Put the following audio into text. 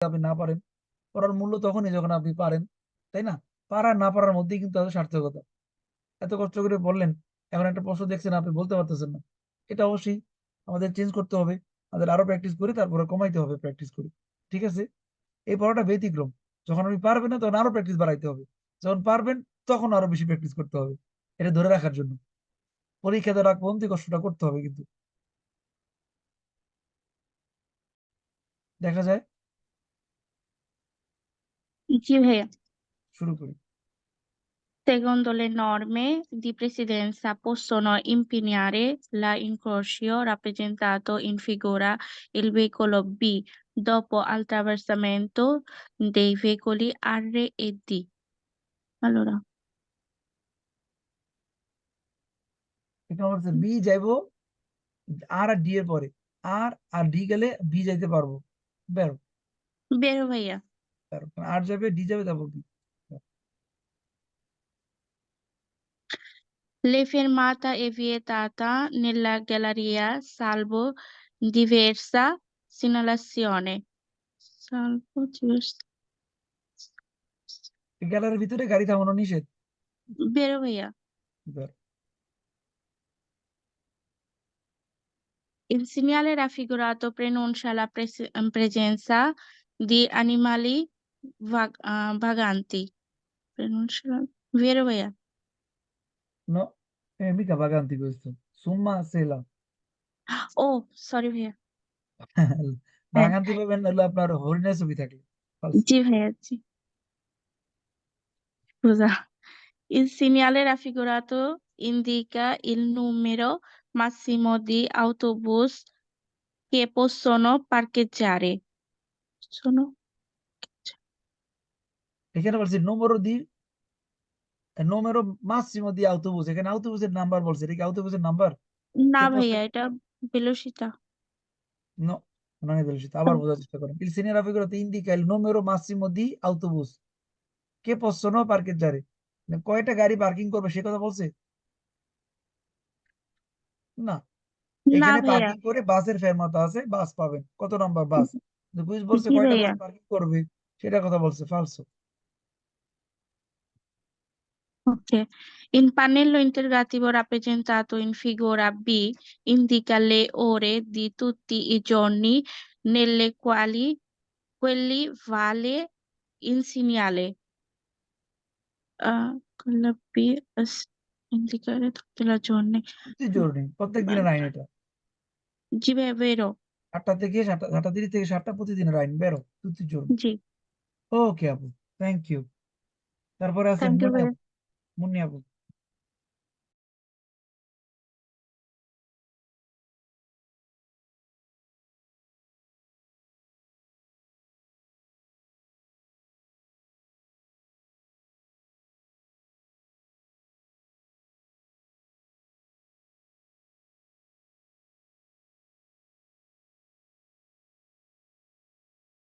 আপনি না পারেন, পড়ার মূল্য তখনই যখন আপনি পারেন, তাই না? পারা না পারার মধ্যেই কিন্তু তাদের সার্থকতা। এত কষ্ট করে বললেন এখন একটা প্রশ্ন দেখছেন আপনি, বলতে পারতেছেন না। এটা অবশ্যই আমাদের চেঞ্জ করতে হবে, আমাদের আরও প্র্যাকটিস করে, তারপরে কমাইতে হবে প্র্যাকটিস করে। ঠিক আছে? এই পড়াটা ব্যতিক্রম। যখন আপনি পারবেন না, তখন আরও প্র্যাকটিস বাড়াইতে হবে। যখন পারবেন, তখন আরও বেশি প্র্যাকটিস করতে হবে। এটা ধরে রাখার জন্য। পরীক্ষা দেওয়ার আগ পর্যন্ত কষ্টটা করতে হবে কিন্তু। দেখা যায় জি ভাইয়া শুরু করি Secondo le norme di presidenza possono impegnare la incrocio rappresentato in figura il veicolo B dopo attraversamento dei veicoli R e D. Allora, বি যাইবো আর আর ডি এর পরে আর আর ডি গেলে বি যাইতে পারব বেরো vero ভাইয়া বেরো আর যাবে ডি যাবে তারপর B Le fermata è vietata nella galleria salvo diversa segnalazione. Salvo diversa. গ্যালারির ভিতরে গাড়ি থামানো নিষেধ Vero ভাইয়া বেরো Il segnale raffigurato preannuncia la pres- ehm, presenza di animali vag- ah, vaganti. Preannuncia Vero ভাইয়া No, eh, mica vaganti questo. Summa sela. Oh, sorry ভাইয়া ভাগান্তি পাবেন হলো আপনার হরিণের ছবি থাকলে. জি ভাইয়া জি Scusa. Il segnale raffigurato indica il numero massimo di autobus che possono parcheggiare. Sono এখানে বলছে নোমেরো দি নোমেরো মাসিমো দি autobus এখানে autobusের নাম্বার বলছে এটা কি autobusের নাম্বার না ভাইয়া এটা no non è velocità আবার বোঝার চেষ্টা করেন il segnale raffigurato indica il numero massimo di autobus che possono parcheggiare মানে কয়টা গাড়ি পার্কিং করবে সে কথা বলছে? না। না এখানে পার্কিং করে বাসের ফেরমাতা আছে বাস পাবেন। কত নাম্বার বাস? বুঝ বলছে কয়টা। বাস পার্কিং করবে? সেটা কথা বলছে ফালসো Ok. Il pannello interrogativo rappresentato in figura B indica le ore di tutti i giorni nelle quali quelli vale il segnale. Ah, quella B es- indicare tutti i giorni. প্রতি জরুরি প্রত্যেক দিনের আইন এটা জি ভাইয়া vero. আটটা থেকে সাতটা সাতটা তিরিশ থেকে সাতটা প্রতিদিনের আইন বেরো প্রতি জরুরি জি ওকে আপু থ্যাংক ইউ তারপরে আছে Thank you মুন্নি ভাইয়া। Monebo.